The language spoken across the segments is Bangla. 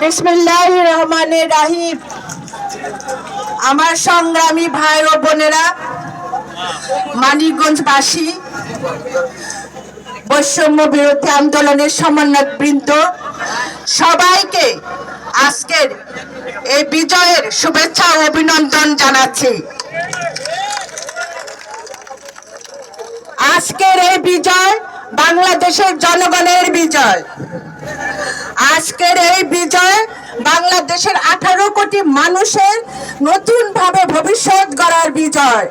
বিসমিল্লাহ রহমানের রাহিম আমার সংগ্রামী ভাই ও বোনেরা মানিকগঞ্জবাসী বৈষম্য বিরোধী আন্দোলনের সমন্বয় বৃন্দ, সবাইকে আজকের এই বিজয়ের শুভেচ্ছা ও অভিনন্দন জানাচ্ছি। আজকের এই বিজয় বাংলাদেশের জনগণের বিজয়। আজকের এই বিজয় বাংলাদেশের আঠারো কোটি মানুষের নতুন ভাবে ভবিষ্যৎ গড়ার বিজয়।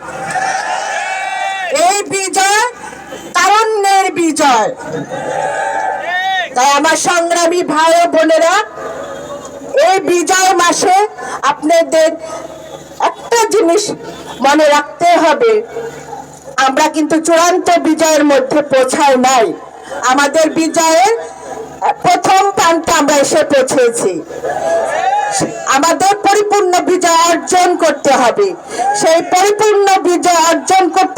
এই বিজয় বিজয়। তাই আমার সংগ্রামী ভাই ও বোনেরা, এই বিজয় মাসে আপনাদের একটা জিনিস মনে রাখতে হবে। আমরা কিন্তু চূড়ান্ত বিজয়ের মধ্যে পৌঁছাই নাই। আমাদের বিজয়ের প্রথম প্রান্তে আমরা এসে পৌঁছেছি। আমাদের পরিপূর্ণ বিজয় অর্জন করতে হবে। সেই পরিপূর্ণ বিজয় অর্জন করতে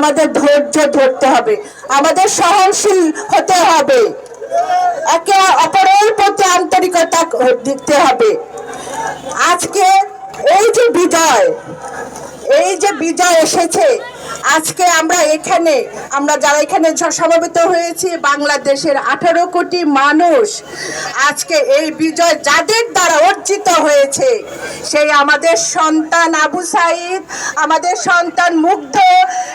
আমাদের ধৈর্য ধরতে হবে। আমাদের সহনশীল হতে হবে। একে অপরের প্রতি আন্তরিকতা দিতে হবে। আজকে এই যে বিজয়, এই যে বিজয় এসেছে আজকে আমরা এখানে, আমরা যারা এখানে সমবেত হয়েছি, বাংলাদেশের আঠারো কোটি মানুষ, আজকে এই বিজয় যাদের দ্বারা অর্জিত হয়েছে, সেই আমাদের সন্তান আবু সাইদ, আমাদের সন্তান মুগ্ধ,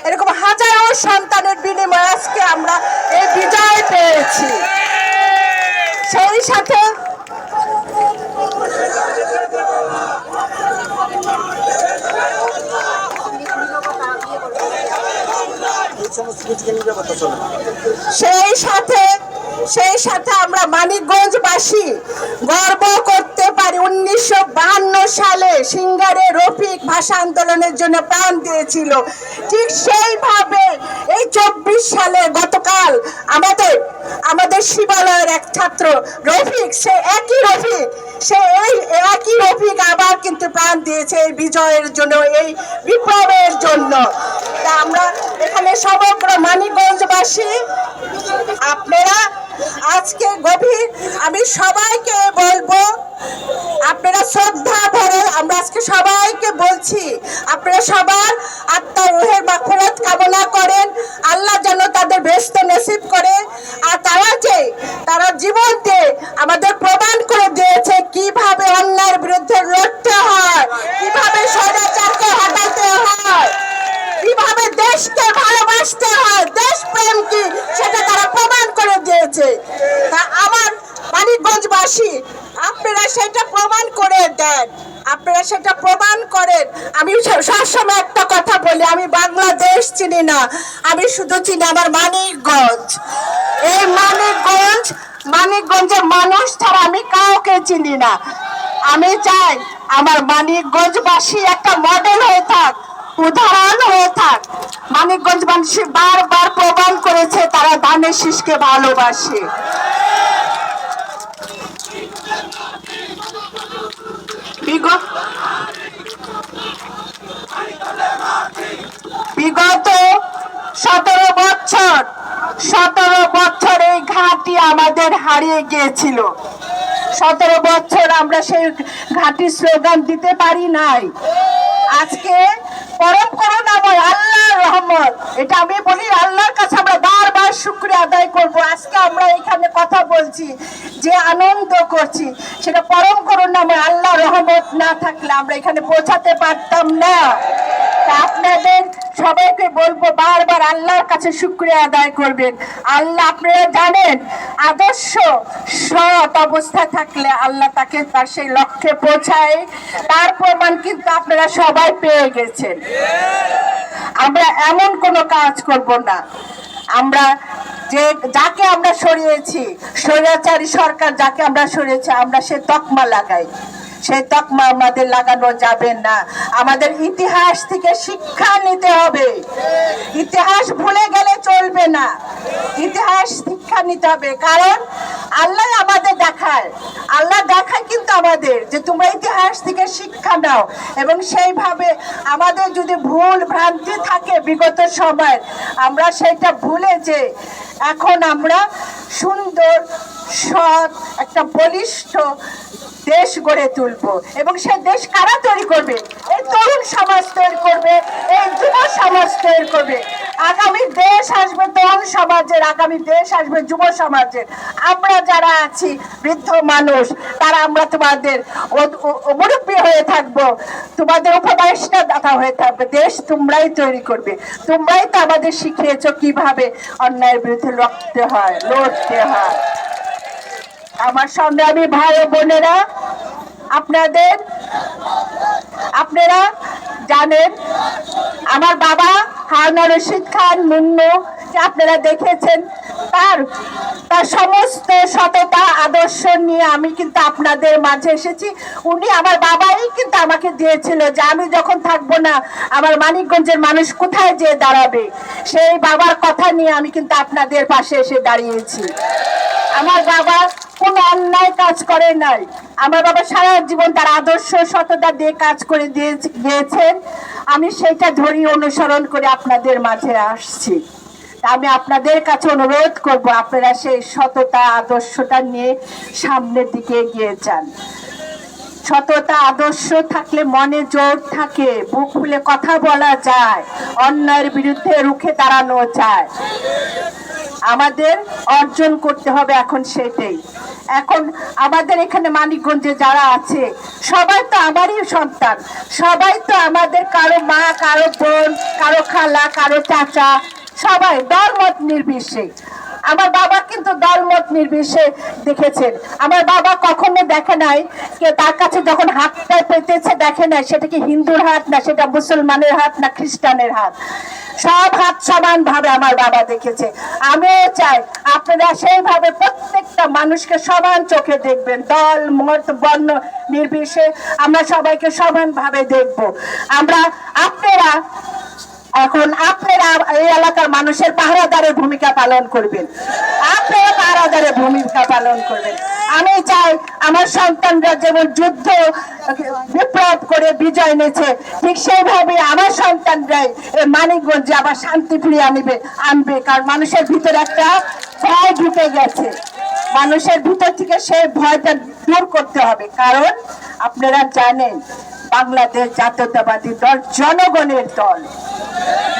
এরকম হাজারো সন্তানের বিনিময়ে আজকে আমরা এই বিজয় পেয়েছি। সেই সাথে সেই সাথে সেই সাথে আমরা মানিকগঞ্জবাসী গর্ব করতে পারি। উনিশশো সালে সিঙ্গারে রফিক ভাষা আন্দোলনের জন্য প্রাণ দিয়েছিল। ঠিক সেইভাবে এই চব্বিশ সালে গতকাল আমাদের আমাদের শিবালয়ের এক ছাত্র রফিক, সে একই রফিক সে এই একই রফিক আবার কিন্তু প্রাণ দিয়েছে এই বিজয়ের জন্য, এই বিপ্লবের জন্য। তা আমরা এখানে সমগ্র মানিকগঞ্জবাসী, আপনারা আজকে গভীর, আমি সবাইকে বলব, আপনারা শ্রদ্ধা ভরে, আমরা আজকে সবাইকে বলছি, আপনারা সবার আত্মার রুহের মাফরত কামনা করেন আল্লাহ যেন তাদের ব্যস্ত নসিব করে আর তারা যে তারা জীবন দিয়ে আমাদের প্রমাণ করে দিয়েছে কীভাবে অন্যায়ের বিরুদ্ধে লড়তে হয় কীভাবে স্বৈরাচারকে হটাতে হয় কীভাবে দেশকে ভালোবাসতে হয় দেশ প্রেম কি সেটা তারা প্রমাণ করে দিয়েছে তা আমার মানিকগঞ্জবাসী আপনারা সেটা প্রমাণ করে দেন আপনারা সেটা প্রমাণ করেন। আমি সবসময় একটা কথা বলি, আমি বাংলাদেশ চিনি না, আমি শুধু চিনি আমার মানিকগঞ্জ। এই মানিকগঞ্জ মানিকগঞ্জের মানুষ ছাড়া আমি কাউকে চিনি না। আমি চাই আমার মানিকগঞ্জবাসী একটা মডেল হয়ে থাক, উদাহরণ হয়ে থাক। মানিকগঞ্জ মানুষ বারবার প্রমাণ করেছে, তারা ধানের শীষকে ভালোবাসে। বিগত সতেরো বছর সতেরো বছর এই ঘাটি আমাদের হারিয়ে গিয়েছিল। সতেরো বছর আমরা সেই ঘাটি স্লোগান দিতে পারি নাই। আজকে পরম করুণাময় আল্লাহর রহমত, এটা আমি বলি, আল্লাহর কাছে আমরা বারবার শুক্রিয়া আদায় করব। আজকে আমরা এখানে কথা বলছি, যে আনন্দ করছি, সেটা পরম করুণাময় আল্লাহ রহমত না থাকলে আমরা এখানে পৌঁছাতে পারতাম না। সবাইকে বলব বারবার আল্লাহর কাছে শুক্রিয়া আদায় করবেন। আল্লাহ আপনারা জানেন, আদর্শ সৎ অবস্থায় থাকলে আল্লাহ তাকে তার সেই লক্ষ্যে পৌঁছায়। তার প্রমাণ কিন্তু আপনারা সবাই পেয়ে গেছেন। আমরা এমন কোনো কাজ করব না। আমরা যে, যাকে আমরা সরিয়েছি, স্বৈরাচারী সরকার যাকে আমরা সরিয়েছি, আমরা সে তকমা লাগাই। সেই তকমা আমাদের লাগানো যাবে না। আমাদের ইতিহাস থেকে শিক্ষা নিতে হবে। ইতিহাস ভুলে গেলে চলবে না। ইতিহাস শিক্ষা নিতে হবে। কারণ আল্লাহ আমাদের দেখায়। আল্লাহ দেখায় কিন্তু আমাদের যে তোমরা ইতিহাস থেকে শিক্ষা নাও। এবং সেইভাবে আমাদের যদি ভুল ভ্রান্তি থাকে বিগত সময়, আমরা সেটা ভুলে যে এখন আমরা সুন্দর, সৎ, একটা বলিষ্ঠ দেশ গড়ে তুলবো। এবং সে দেশ কারা তৈরি করবে? এই তরুণ সমাজ তৈরি করবে, এই যুব সমাজ তৈরি করবে। আগামী দেশ আসবে তরুণ সমাজের, আগামী দেশ আসবে যুব সমাজের। আমরা যারা আছি, বৃদ্ধ মানুষ, তারা আমরা তোমাদের মুরব্বী হয়ে থাকব। তোমাদের উপদেষ্টা দাতা হয়ে থাকবে। দেশ তোমরাই তৈরি করবে। তোমরাই তো আমাদের শিখিয়েছ কীভাবে অন্যায়ের বিরুদ্ধে লড়তে হয় লড়তে হয়। আমার সংগ্রামী ভাই ও বোনেরা, আপনাদের, আপনারা জানেন, আমার বাবা হারুন রশিদ খান মুন্নু আপনারা দেখেছেন, তার তার সমস্ত সততা, আদর্শ নিয়ে আমি কিন্তু আপনাদের মাঝে এসেছি। উনি আমার বাবাই কিন্তু আমাকে দিয়েছিল যে আমি যখন থাকব না, আমার মানিকগঞ্জের মানুষ কোথায় যেয়ে দাঁড়াবে? সেই বাবার কথা নিয়ে আমি কিন্তু আপনাদের পাশে এসে দাঁড়িয়েছি। আমার বাবা অন্যায় কাজ করে নাই। আমার বাবা সারা জীবন তার আদর্শ সততা দিয়ে কাজ করে দিয়ে গিয়েছেন। আমি সেটা ধরি, অনুসরণ করে আপনাদের মাঝে আসছি। আমি আপনাদের কাছে অনুরোধ করব, আপনারা সেই সততা, আদর্শটা নিয়ে সামনের দিকে এগিয়ে যান। সততা, আদর্শ থাকলে মনে জোর থাকে, বুক খুলে কথা বলা যায়, অন্যায়ের বিরুদ্ধে রুখে দাঁড়ানো যায়। আমাদের অর্জন করতে হবে এখন সেটাই। এখন আমাদের এখানে মানিকগঞ্জে যারা আছে, সবাই তো আমারই সন্তান। সবাই তো আমাদের কারও মা, কারও বোন, কারও খালা, কারও চাচা, সবাই দর মত নির্বিশেষে। আমার বাবা কিন্তু দলমত নির্বিশে দেখেছেন। আমার বাবা কখনো দেখে নাই কে তার কাছে যখন হাতটা পেতেছে দেখে নাই, সেটা কি হিন্দুর হাত না সেটা মুসলমানের হাত না খ্রিস্টানের হাত? সব হাত সমান ভাবে আমার বাবা দেখেছে। আমিও চাই আপনারা সেইভাবে প্রত্যেকটা মানুষকে সমান চোখে দেখবেন। দল, মত, বর্ণ নির্বিশে আমরা সবাইকে সমান ভাবে দেখব। আমরা, আপনারা এখন আপনারা এই এলাকার মানুষের পাহারাদারের ভূমিকা পালন করবেন। আপনারা পাহারাদারের ভূমিকা পালন করবেন। আমি চাই আমার সন্তানরা যেমন যুদ্ধ, বিপ্লব করে বিজয় এনেছে ঠিক সেইভাবে আমার সন্তানরাই এই মানিকগঞ্জে আবার শান্তি ফিরিয়ে আনবে আনবে। কারণ মানুষের ভিতরে একটা ভয় ঢুকে গেছে। মানুষের ভিতর থেকে সেই ভয়টা দূর করতে হবে। কারণ আপনারা জানেন বাংলাদেশ জাতীয়তাবাদী দল, জনগণের দল।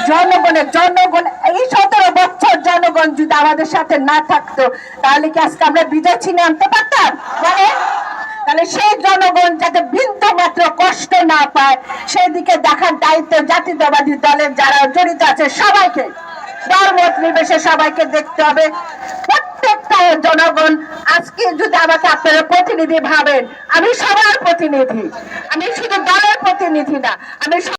জনগণের জনগণ, এই সতেরো বছর জনগণ যদি আমাদের সাথে না থাকতো, তাহলে কি আজকে আমরা বিজয় ছিনে আনতে পারতাম? বলেন তাহলে সেই জনগণ যাতে বিন্দু মাত্র কষ্ট না পায় সেদিকে দেখার দায়িত্ব জাতীয়তাবাদী দলের যারা জড়িত আছে সবাইকে। নির্বিশেষে সবাইকে দেখতে হবে। প্রত্যেকটা জনগণ আজকে যদি আমাকে আপনারা প্রতিনিধি ভাবেন, আমি সবার প্রতিনিধি। আমি শুধু দলের প্রতিনিধি না, আমি